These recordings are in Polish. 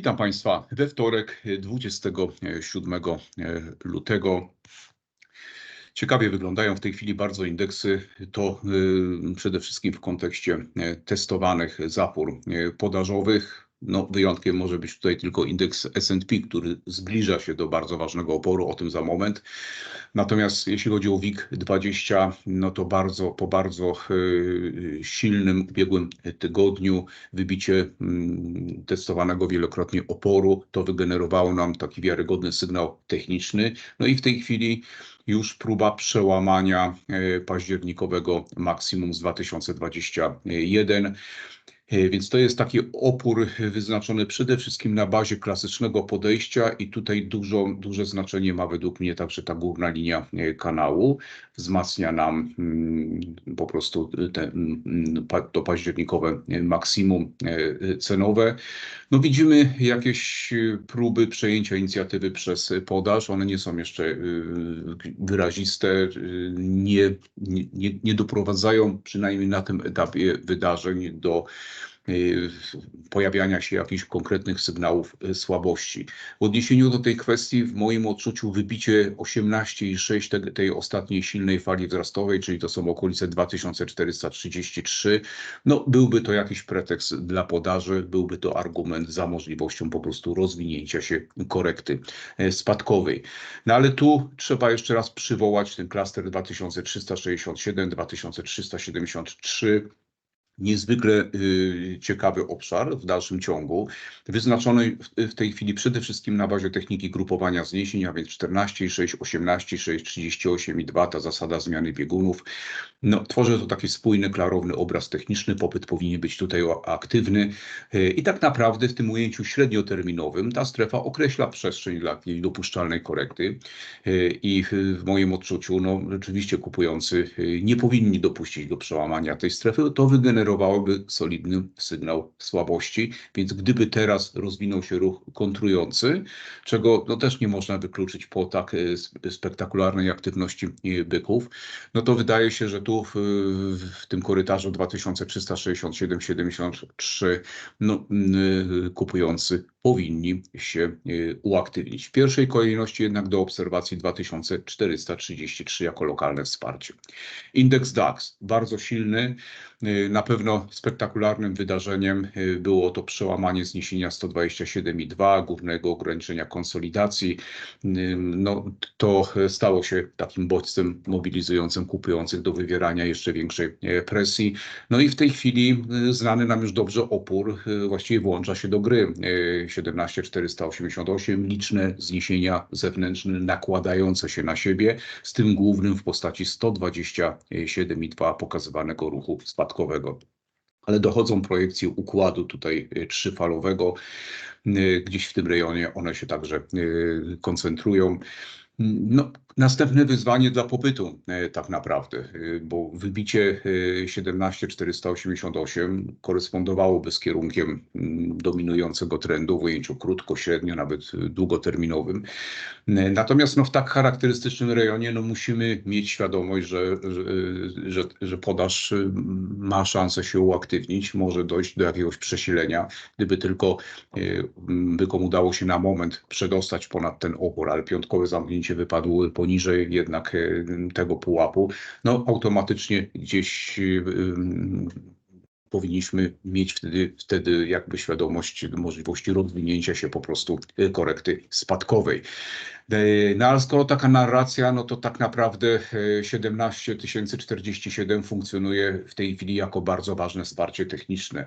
Witam Państwa we wtorek 27 lutego. Ciekawie wyglądają w tej chwili bardzo indeksy. To y, przede wszystkim w kontekście testowanych zapór podażowych. No, wyjątkiem może być tutaj tylko indeks S&P, który zbliża się do bardzo ważnego oporu, o tym za moment. Natomiast jeśli chodzi o WIG20, no to bardzo, po bardzo y, silnym ubiegłym tygodniu wybicie mm, testowanego wielokrotnie oporu, to wygenerowało nam taki wiarygodny sygnał techniczny. No i w tej chwili już próba przełamania y, październikowego maksimum z 2021. E, więc to jest taki opór wyznaczony przede wszystkim na bazie klasycznego podejścia i tutaj dużo, duże znaczenie ma według mnie także ta górna linia e, kanału. Wzmacnia nam mm, po prostu te, to październikowe maksimum e, cenowe. No widzimy jakieś próby przejęcia inicjatywy przez podaż. One nie są jeszcze wyraziste, nie, nie, nie doprowadzają przynajmniej na tym etapie wydarzeń do pojawiania się jakichś konkretnych sygnałów y, słabości. W odniesieniu do tej kwestii, w moim odczuciu, wybicie 18,6 tej, tej ostatniej silnej fali wzrostowej, czyli to są okolice 2433, no byłby to jakiś pretekst dla podaży, byłby to argument za możliwością po prostu rozwinięcia się korekty e, spadkowej. No ale tu trzeba jeszcze raz przywołać ten klaster 2367, 2373, niezwykle y, ciekawy obszar w dalszym ciągu, wyznaczony w tej chwili przede wszystkim na bazie techniki grupowania zniesień, a więc 14,6, 18,6, 38,2, ta zasada zmiany biegunów. No, tworzy to taki spójny, klarowny obraz techniczny, popyt powinien być tutaj aktywny y, i tak naprawdę w tym ujęciu średnioterminowym ta strefa określa przestrzeń dla jej dopuszczalnej korekty y, i w moim odczuciu, no rzeczywiście kupujący nie powinni dopuścić do przełamania tej strefy, to wygenerowało generowałoby solidny sygnał słabości, więc gdyby teraz rozwinął się ruch kontrujący, czego no też nie można wykluczyć po tak e, spektakularnej aktywności e, byków, no to wydaje się, że tu w, w tym korytarzu 2367-73 no, kupujący powinni się uaktywnić. W pierwszej kolejności jednak do obserwacji 2433 jako lokalne wsparcie. Indeks DAX bardzo silny, na pewno spektakularnym wydarzeniem y, było to przełamanie zniesienia 127,2 głównego ograniczenia konsolidacji. Y, no, to stało się takim bodźcem mobilizującym kupujących do wywierania jeszcze większej presji. No i w tej chwili y, znany nam już dobrze opór właściwie włącza się do gry. 17488, liczne zniesienia zewnętrzne nakładające się na siebie, z tym głównym w postaci 127,2 pokazywanego ruchu spadkowego ale dochodzą projekcje układu tutaj y, trzyfalowego. Y, gdzieś w tym rejonie one się także y, koncentrują. No, następne wyzwanie dla popytu e, tak naprawdę, e, bo wybicie 17488 e, korespondowałoby z kierunkiem mm, dominującego trendu w ujęciu krótko, średnio, nawet długoterminowym. Natomiast no, w tak charakterystycznym rejonie no, musimy mieć świadomość, że, że, że, podaż ma szansę się uaktywnić, może dojść do jakiegoś przesilenia, gdyby tylko by komu udało się na moment przedostać ponad ten opór, ale piątkowe zamknięcie wypadł poniżej jednak e, tego pułapu, no automatycznie gdzieś e, powinniśmy mieć wtedy, wtedy jakby świadomość możliwości rozwinięcia się po prostu e, korekty spadkowej. E, no ale skoro taka narracja, no to tak naprawdę 17047 funkcjonuje w tej chwili jako bardzo ważne wsparcie techniczne.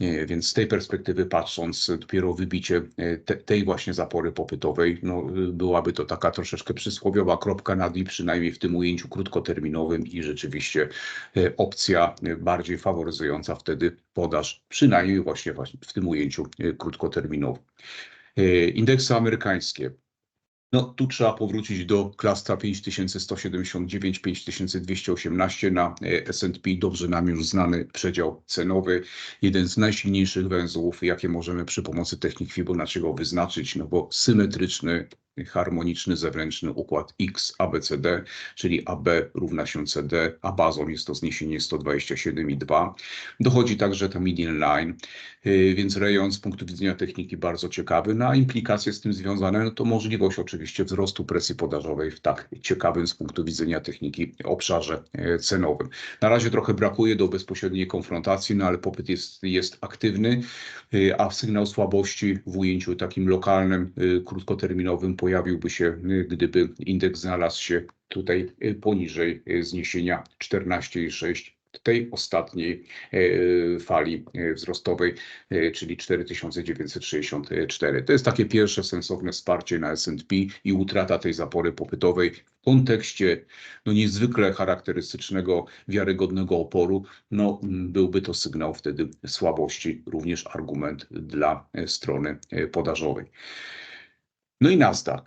E, więc z tej perspektywy patrząc, dopiero wybicie te, tej właśnie zapory popytowej, no byłaby to taka troszeczkę przysłowiowa kropka nad i, przynajmniej w tym ujęciu krótkoterminowym i rzeczywiście opcja bardziej faworyzująca wtedy podaż, przynajmniej właśnie, właśnie w tym ujęciu krótkoterminowym. Indeksy amerykańskie. No tu trzeba powrócić do klasta 5179, 5218 na e, S&P, dobrze nam już znany przedział cenowy, jeden z najsilniejszych węzłów, jakie możemy przy pomocy technik Fibonacciego wyznaczyć, no bo symetryczny harmoniczny zewnętrzny układ X ABCD, czyli AB równa się CD, a bazą jest to zniesienie 127,2. Dochodzi także ta median line, y, więc rejon z punktu widzenia techniki bardzo ciekawy. Na implikacje z tym związane no to możliwość oczywiście wzrostu presji podażowej w tak ciekawym z punktu widzenia techniki obszarze e, cenowym. Na razie trochę brakuje do bezpośredniej konfrontacji, no ale popyt jest, jest aktywny, y, a sygnał słabości w ujęciu takim lokalnym, y, krótkoterminowym pojawiłby się, gdyby indeks znalazł się tutaj poniżej zniesienia 14,6 tej ostatniej e, fali e, wzrostowej, e, czyli 4964. To jest takie pierwsze sensowne wsparcie na S&P i utrata tej zapory popytowej w kontekście no, niezwykle charakterystycznego, wiarygodnego oporu, no, byłby to sygnał wtedy słabości, również argument dla strony podażowej. No i Nasdaq.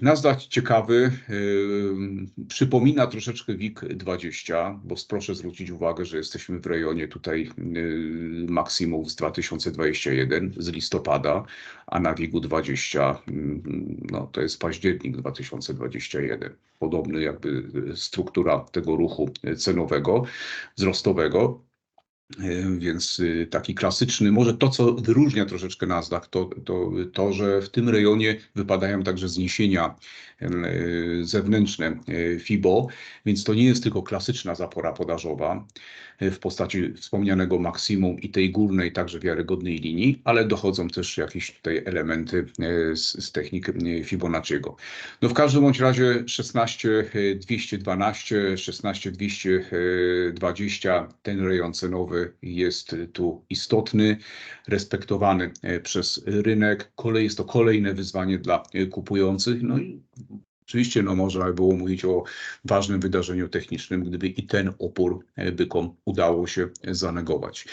Nasdaq ciekawy, yy, przypomina troszeczkę WIG20, bo proszę zwrócić uwagę, że jesteśmy w rejonie tutaj yy, maksimów z 2021, z listopada, a na WIG-u 20 yy, no, to jest październik 2021. Podobny jakby struktura tego ruchu cenowego, wzrostowego. E, więc y, taki klasyczny, może to, co wyróżnia troszeczkę Nasdaq, to, to, to, że w tym rejonie wypadają także zniesienia e, zewnętrzne e, FIBO, więc to nie jest tylko klasyczna zapora podażowa w postaci wspomnianego maksimum i tej górnej, także wiarygodnej linii, ale dochodzą też jakieś tutaj elementy z, z technik Fibonacciego. No w każdym bądź razie 16212, 16220, ten rejon cenowy jest tu istotny, respektowany e, przez rynek. Kolej jest to kolejne wyzwanie dla e, kupujących. No i Oczywiście no, można by było mówić o ważnym wydarzeniu technicznym, gdyby i ten opór e, bykom udało się zanegować.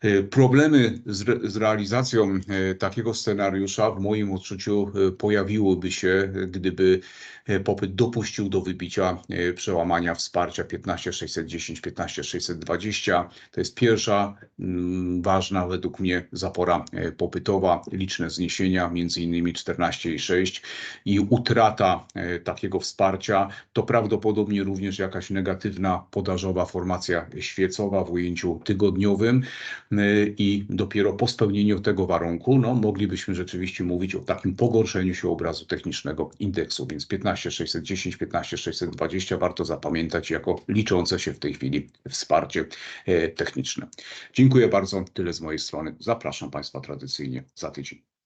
E, problemy z, z, realizacją e, takiego scenariusza w moim odczuciu pojawiłyby się, gdyby popyt dopuścił do wybicia przełamania wsparcia 15610, 15620. To jest pierwsza mm, ważna według mnie zapora popytowa, liczne zniesienia, między innymi 14,6 i utrata takiego wsparcia, to prawdopodobnie również jakaś negatywna podażowa formacja świecowa w ujęciu tygodniowym i dopiero po spełnieniu tego warunku no, moglibyśmy rzeczywiście mówić o takim pogorszeniu się obrazu technicznego indeksu, więc 15610, 15620 warto zapamiętać jako liczące się w tej chwili wsparcie y, techniczne. Dziękuję bardzo, tyle z mojej strony. Zapraszam Państwa tradycyjnie za tydzień.